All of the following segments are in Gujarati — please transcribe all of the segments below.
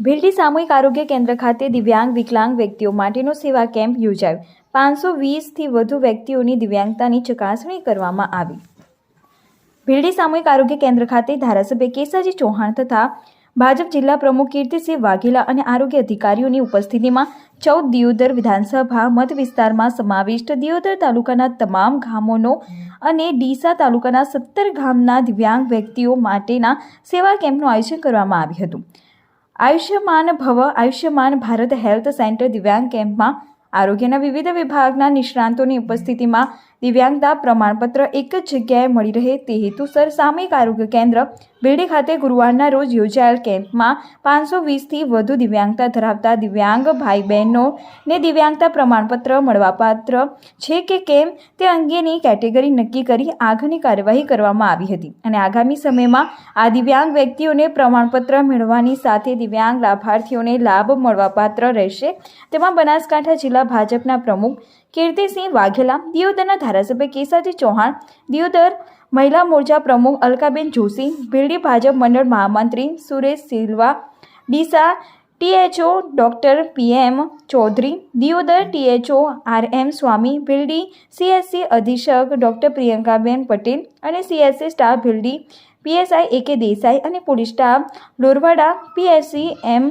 ભીલડી સામૂહિક આરોગ્ય કેન્દ્ર ખાતે દિવ્યાંગ, વિકલાંગ વ્યક્તિઓ માટેનો સેવા કેમ્પ યોજાયો. પાંચસો વીસથી વધુ વ્યક્તિઓની દિવ્યાંગતાની ચકાસણી કરવામાં આવી. ભીલડી સામૂહિક આરોગ્ય કેન્દ્ર ખાતે ધારાસભ્ય કેસાજી ચૌહાણ તથા ભાજપ જિલ્લા પ્રમુખ કીર્તિસિંહ વાઘેલા અને આરોગ્ય અધિકારીઓની ઉપસ્થિતિમાં ચૌદ દિયોદર વિધાનસભા મત વિસ્તારમાં સમાવિષ્ટ દિયોદર તાલુકાના તમામ ગામોનો અને ડીસા તાલુકાના સત્તર ગામના દિવ્યાંગ વ્યક્તિઓ માટેના સેવા કેમ્પનું આયોજન કરવામાં આવ્યું હતું. આયુષ્યમાન ભવ આયુષ્યમાન ભારત હેલ્થ સેન્ટર દિવ્યાંગ કેમ્પમાં આરોગ્યના વિવિધ વિભાગના નિષ્ણાંતોની ઉપસ્થિતિમાં દિવ્યાંગતા પ્રમાણપત્ર એક જ જગ્યાએ મળી રહે તે હેતુસર સામયિક આરોગ્ય કેન્દ્ર બેડી ખાતે ગુરુવારના રોજ યોજાયેલ કેમ્પમાં પાંચસો વીસથી વધુ દિવ્યાંગતા ધરાવતા દિવ્યાંગ ભાઈ બહેનોને દિવ્યાંગતા પ્રમાણપત્ર મળવાપાત્ર છે કે કેમ તે અંગેની કેટેગરી નક્કી કરી આગળની કાર્યવાહી કરવામાં આવી હતી. અને આગામી સમયમાં આ દિવ્યાંગ વ્યક્તિઓને પ્રમાણપત્ર મેળવવાની સાથે દિવ્યાંગ લાભાર્થીઓને લાભ મળવાપાત્ર રહેશે. તેમાં બનાસકાંઠા જિલ્લા ભાજપના પ્રમુખ કીર્તિસિંહ વાઘેલા, દિયોદરના ધારાસભ્ય કેસાજી ચૌહાણ, દિયોદર મહિલા મોરચા પ્રમુખ અલકાબેન જોશી, ભીલડી ભાજપ મંડળ મહામંત્રી Suresh Silva, Deesa THO doctor PM Chaudhary, Deodar THO R M Swami Bhildi, CSC અધિક્ષક ડૉક્ટર પ્રિયંકાબેન પટેલ અને CSC staff Bhildi, PSI A K Desai અને police staff Lorwada, PSC M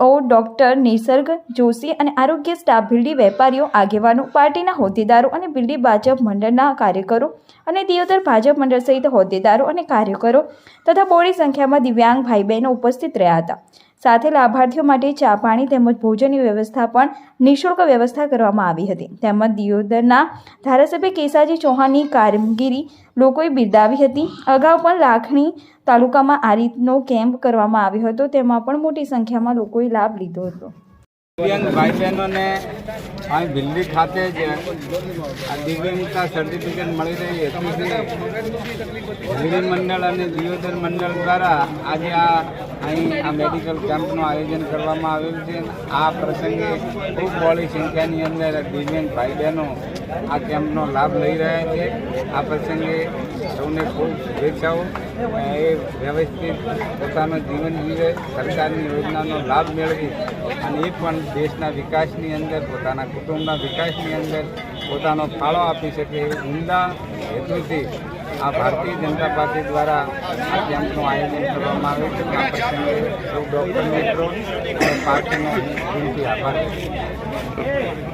O doctor Nisarg Joshi અને આરોગ્ય સ્ટાફ ભીલડી વેપારીઓ, આગેવાનો, પાર્ટીના હોદ્દેદારો અને ભીલડી ભાજપ મંડળના કાર્યકરો અને દિયોદર ભાજપ મંડળ સહિત હોદ્દેદારો અને કાર્યકરો તથા બોડી સંખ્યામાં દિવ્યાંગ ભાઈ બહેનો ઉપસ્થિત રહ્યા હતા. સાથે લાભાર્થીઓ માટે ચા પાણી તેમજ ભોજનની વ્યવસ્થા પણ નિઃશુલ્ક વ્યવસ્થા કરવામાં આવી હતી. તેમજ દિયોદરના ધારાસભ્ય કેસાજી ચૌહાણની કામગીરી લોકોએ બિરદાવી હતી. અગાઉ પણ લાખણી તાલુકામાં આ રીતનો કેમ્પ કરવામાં આવ્યો હતો. તેમાં પણ મોટી સંખ્યામાં લોકોએ લાભ લીધો હતો. દિવ્યાંગ ભાઈ બહેનોને અહીં દિલ્હી ખાતે જ દિવ્યાંગતા સર્ટિફિકેટ મળી રહી હતી મંડળ અને દિયોદર મંડળ દ્વારા આજે આ અહીં આ મેડિકલ કેમ્પનું આયોજન કરવામાં આવેલું છે. આ પ્રસંગે ખૂબ બહોળી સંખ્યાની અંદર દિવ્યાંગ ભાઈ બહેનો આ કેમ્પનો લાભ લઈ રહ્યા છે. આ પ્રસંગે સૌને ખૂબ શુભેચ્છાઓ. એ વ્યવસ્થિત પોતાનું જીવન જીવે, સરકારની યોજનાનો લાભ મેળવી અને એ પણ દેશના વિકાસની અંદર, પોતાના કુટુંબના વિકાસની અંદર પોતાનો ફાળો આપી શકે એ ઉમદા હેતુથી આ ભારતીય જનતા પાર્ટી દ્વારા આ કેમ્પનું આયોજન કરવામાં આવ્યું છે આ પ્રસંગે સૌ મિત્રો અને પાર્ટીનો આભાર